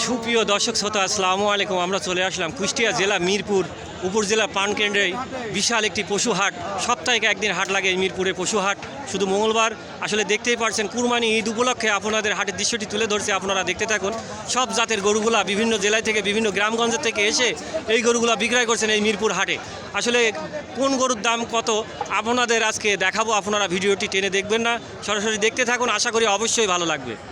সুপ্রিয় দর্শক শ্রোতা, আসসালামু আলাইকুম। আমরা চলে আসলাম কুষ্টিয়া জেলা মিরপুর উপজেলা প্রাণকেন্দ্রে বিশাল একটি পশু হাট। সপ্তাহে একদিন হাট লাগে এই মিরপুরে পশু হাট। শুধু মঙ্গলবার। আসলে দেখতেই পারছেন, কুরবানি ঈদ উপলক্ষে আপনাদের হাটের দৃশ্যটি তুলে ধরছে আপনারা দেখতে থাকুন। সব জাতের গরুগুলা বিভিন্ন জেলায় থেকে, বিভিন্ন গ্রামগঞ্জ থেকে এসে এই গরুগুলা বিক্রয় করছেন এই মিরপুর হাটে। আসলে কোন গরুর দাম কত? আপনাদের আজকে দেখাবো। আপনারা ভিডিওটি টেনে দেখবেন না। সরাসরি দেখতে থাকুন। আশা করি অবশ্যই ভালো লাগবে।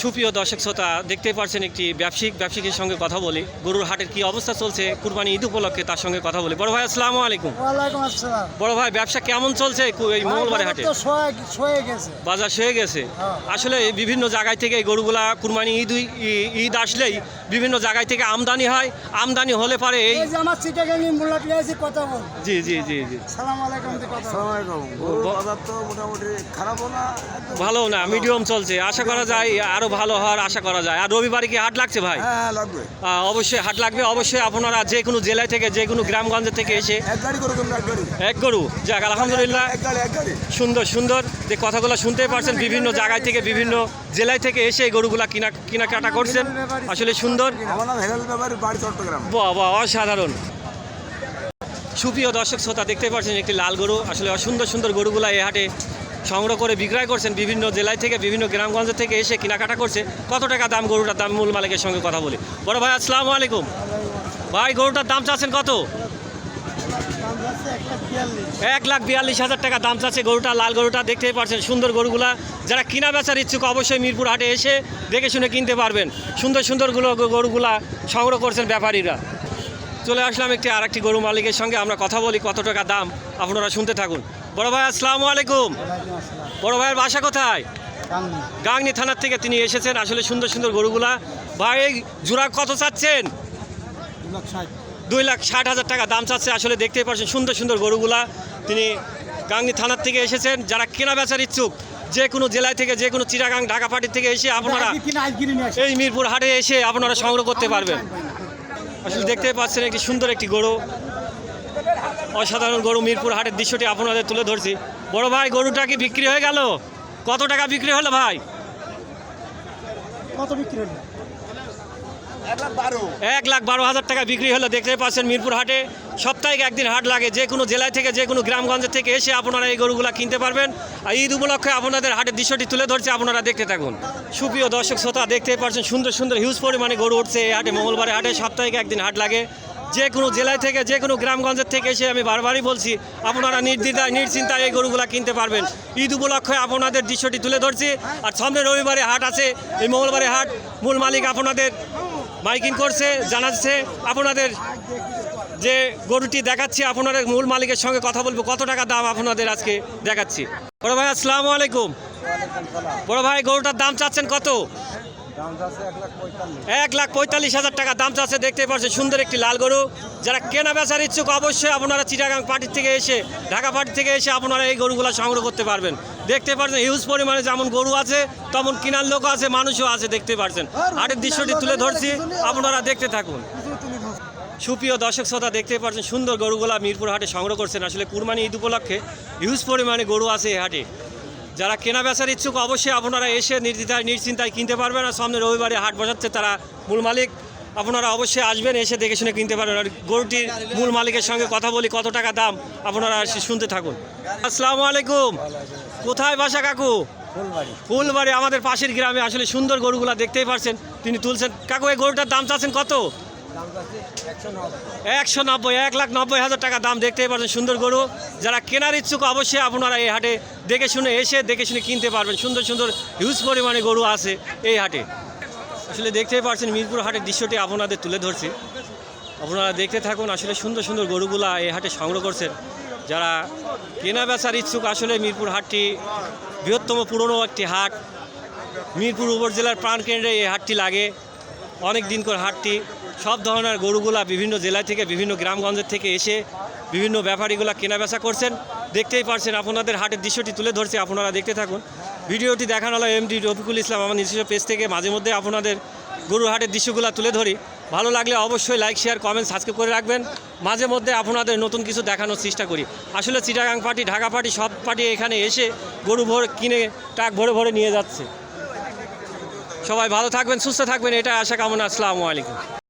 সুপ্রিয় দর্শক শ্রোতা দেখতে পারছেন একটি ব্যবসায়িক ব্যবসায়িকের সঙ্গে কথা বলি। গরুর হাটের কি অবস্থা চলছে? কুরবানি ঈদ উপলক্ষে তার সঙ্গে কথা বলি। বড় ভাই আসসালামু আলাইকুম। আসসালাম। বড় ভাই ব্যবসা কেমন চলছে এই মঙ্গলবারে হাটে? বাজার সয়ে গেছে। হ্যাঁ। আসলে বিভিন্ন জায়গায় থেকে এই গরুগুলা কুরবানি ঈদ ঈদ আসলেই বিভিন্ন জায়গায় থেকে আমদানি হয়। আমদানি হলে পরে এই যে আমার লিয়েছি কথা বল। জি জি জি জি। সালাম আলাইকুম বল। গরুর বাজার তো মোটামুটি খারাপও না ভালো না মিডিয়াম চলছে। আশা করা যায় আরও ভালো হওয়ার আশা করা যায়। আর রবিবারে কি হাট লাগছে ভাই? হ্যাঁ লাগবে। অবশ্যই হাট লাগবে। অবশ্যই আপনারা যে কোনো জেলায় থেকে যে কোনো গ্রামগঞ্জ থেকে এসে এক গাড়ি করে তোমরা এক গাড়ি। এক গরু। যাক আলহামদুলিল্লাহ। এক গাড়ি এক গাড়ি। সুন্দর সুন্দর। যে কথাগুলো শুনতেই পারছেন বিভিন্ন জায়গায় থেকে বিভিন্ন জেলায় থেকে এসে এই গরুগুলা কিনা কেনাকাটা করছেন। আসলে সুন্দর আমার নাম হেলাল ব্যাপারী বাড়ি চট্টগ্রাম। বাহ বাহ অসাধারণ। সুপ্রিয় দর্শক শ্রোতা দেখতে পাচ্ছেন একটি লাল গরু। আসলে অসুন্দর সুন্দর গরুগুলা এই হাটে সংগ্রহ করে বিক্রয় করছেন। বিভিন্ন জেলায় থেকে বিভিন্ন গ্রামগঞ্জ থেকে এসে কেনাকাটা করছে। কত টাকা দাম গরুটার দাম? মূল মালিকের সঙ্গে কথা বলি। বড় ভাই আসসালামু আলাইকুম। ভাই গরুটার দাম চাচ্ছেন কত দাম যাচ্ছে একটা বিয়াল্লিশ এক লাখ বিয়াল্লিশ হাজার টাকা দাম চাচ্ছে গরুটা, লাল গরুটা, দেখতেই পারছেন সুন্দর গরুগুলা। যারা কিনা বেচার ইচ্ছুক অবশ্যই মিরপুর হাটে এসে দেখে শুনে কিনতে পারবেন। সুন্দর সুন্দরগুলো গরুগুলা সংগ্রহ করছেন ব্যাপারীরা। চলে আসলাম একটি আরেকটি গরু মালিকের সঙ্গে, আমরা কথা বলি কত টাকা দাম, আপনারা শুনতে থাকুন। বড় ভাই, আসসালামু আলাইকুম। বড় ভাইয়ের বাসা কোথায়? গাংনি থানার থেকে তিনি এসেছেন। আসলে সুন্দর সুন্দর গরুগুলা। ভাই, জোড়া কত চাচ্ছেন? দুই লাখ ষাট হাজার টাকা দাম চাচ্ছে। আসলে দেখতেই পাচ্ছেন সুন্দর সুন্দর গরুগুলা। তিনি গাংনি থানার থেকে এসেছেন। যারা কেনা বেচার ইচ্ছুক যে কোনো জেলায় থেকে যে কোনো চিরাগাং ঢাকা পাটির থেকে এসে আপনারা এই মিরপুর হাটে এসে আপনারা সংগ্রহ করতে পারবেন। আসলে দেখতেই পাচ্ছেন একটি সুন্দর একটি গরু। অসাধারণ গরু মিরপুর হাটের দৃশ্যটি আপনাদের তুলে ধরছি। বড় ভাই গরুটা কি বিক্রি হয়ে গেল? কত টাকা বিক্রি হলো ভাই? কত বিক্রি হলো? এক লাখ বারো হাজার টাকা বিক্রি হলো দেখতে পাচ্ছেন মিরপুর হাটে। সপ্তাহে একদিন হাট লাগে, যে কোনো জেলায় থেকে, যে কোনো গ্রামগঞ্জ থেকে এসে আপনারা এই গরুগুলা কিনতে পারবেন। আর ঈদ উপলক্ষে আপনাদের হাটের দৃশ্যটি তুলে ধরছে, আপনারা দেখতে থাকুন। সুপ্রিয় দর্শক শ্রোতা দেখতে পাচ্ছেন সুন্দর সুন্দর হিউজ পরিমাণে গরু উঠছে এই হাটে, মঙ্গলবারে হাটে সপ্তাহে একদিন হাট লাগে। যে কোনো জেলায় থেকে, যে কোনো গ্রামগঞ্জের থেকে এসে আমি বারবারই বলছি, আপনারা নির্দ্বিধায় নিশ্চিন্তায় এই গরুগুলা কিনতে পারবেন। ঈদ উপলক্ষে আপনাদের দৃশ্যটি তুলে ধরছি, আর সামনে রবিবারে হাট আছে, এই মঙ্গলবারে হাট, মূল মালিক আপনাদের মাইকিং করছে, জানাচ্ছে আপনাদের যে গরুটি দেখাচ্ছি, আপনাদের মূল মালিকের সঙ্গে কথা বলব। কত টাকা দাম আপনাদের আজকে দেখাচ্ছি? বড় ভাই, আসসালামু আলাইকুম। বড় ভাই, গরুটার দাম চাচ্ছেন কত? এক লাখ পঁয়তাল্লিশ হাজার টাকা দাম চাচ্ছে, দেখতে পাচ্ছেন, সুন্দর একটি লাল গরু। যারা কেনা বেচার ইচ্ছুক, অবশ্যই আপনারা চিটাগাং পার্টির থেকে এসে, ঢাকা পার্টি থেকে এসে আপনারা এই গরুগুলো সংগ্রহ করতে পারবেন। দেখতে পাচ্ছেন হিউজ পরিমাণে যেমন গরু আছে, তেমন কেনার লোক আছে, মানুষও আছে, দেখতে পাচ্ছেন হাটের দৃশ্যটি তুলে ধরছি, আপনারা দেখতে থাকুন। সুপ্রিয় দর্শক শ্রোতা, দেখতে পাচ্ছেন সুন্দর গরুগুলা মিরপুর হাটে সংগ্রহ করছেন। আসলে কুরবানি ঈদ উপলক্ষে হিউজ পরিমাণে গরু আছে এই হাটে। যারা কেনা বেচার ইচ্ছুক, অবশ্যই আপনারা এসে নির্দ্বিধায়, নিশ্চিন্তায় কিনতে পারবেন আর সামনে রবিবারে হাট বসাচ্ছে তারা মূল মালিক। আপনারা অবশ্যই আসবেন, এসে দেখে শুনে কিনতে পারবেন। আর গরুটির মূল মালিকের সঙ্গে কথা বলি, কত টাকা দাম, আপনারা শুনতে থাকুন। আসসালামু আলাইকুম। কোথায় বাসা কাকু? ফুলবাড়ি। ফুলবাড়ি আমাদের পাশের গ্রামে আসলে সুন্দর গরুগুলা দেখতেই পারছেন। তিনি তুলছেন কাকু এই গরুটার দাম চাচ্ছেন কত? একশো নব্বই। এক লাখ নব্বই হাজার টাকা দাম দেখতেই পারছেন সুন্দর গরু। যারা কেনার ইচ্ছুক অবশ্যই আপনারা এই হাটে দেখে শুনে এসে দেখে শুনে কিনতে পারবেন। সুন্দর সুন্দর হিউজ পরিমাণে গরু আছে এই হাটে। আসলে দেখতেই পারছেন মিরপুর হাটের দৃশ্যটি আপনাদের তুলে ধরছি। আপনারা দেখতে থাকুন আসলে সুন্দর সুন্দর গরুগুলা এই হাটে সংগ্রহ করছেন। যারা কেনা বেচার ইচ্ছুক, আসলে মিরপুর হাটটি বৃহত্তম পুরনো একটি হাট। মিরপুর উপজেলার প্রাণকেন্দ্রে এই হাটটি লাগে। অনেক দিন করে হাটটি। সব ধরনের গরুগুলা বিভিন্ন জেলা থেকে, বিভিন্ন গ্রামগঞ্জের থেকে এসে বিভিন্ন ব্যাপারীগুলা কেনা বেচা করছেন। দেখতেই পারছেন আপনাদের হাটের দৃশ্যটি তুলে ধরছে, আপনারা দেখতে থাকুন। ভিডিওটি দেখানো হলো এমডি রফিকুল ইসলাম, আমার নিজস্ব পেজ থেকে মাঝে মধ্যে আপনাদের গরুর হাটের দৃশ্যগুলো তুলে ধরি। ভালো লাগলে অবশ্যই লাইক শেয়ার কমেন্ট সাবস্ক্রাইব করে রাখবেন। মাঝে মধ্যে আপনাদের নতুন কিছু দেখানোর চেষ্টা করি। আসলে চিটাগাং পার্টি, ঢাকা পার্টি, সব পার্টি এখানে এসে গরু ভরে কিনে, টাক ভরে ভরে নিয়ে যাচ্ছে। সবাই ভালো থাকবেন, সুস্থ থাকবেন এটা আশা কামনা। আসসালামু আলাইকুম।